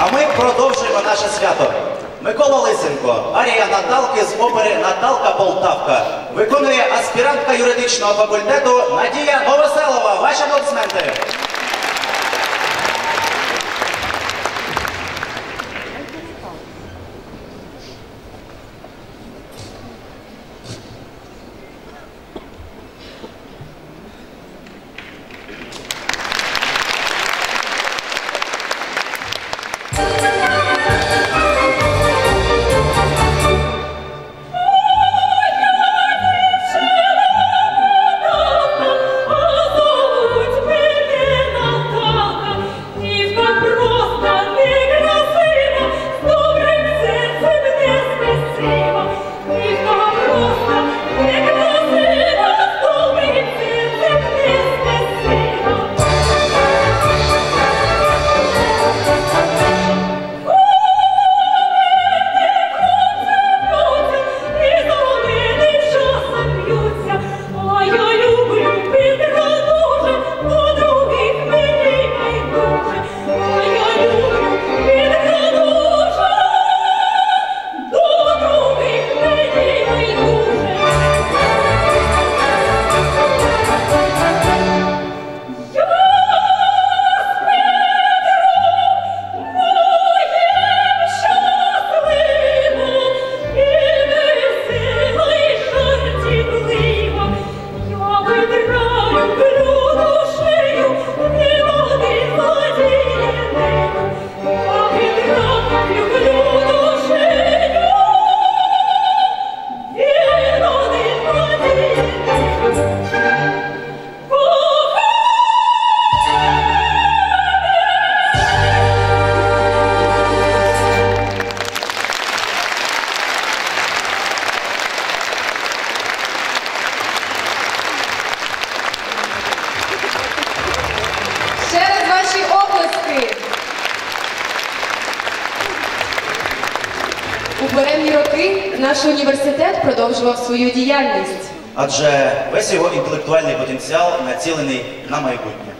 А ми продовжуємо наше свято. Микола Лисенко, арія Наталки з опери Наталка Полтавка. Виконує аспірантка юридичного факультету Надія Новоселова. Ваші аплодисменти. Буремні роки наш університет продовжував свою діяльність. Адже весь його інтелектуальний потенціал націлений на майбутнє.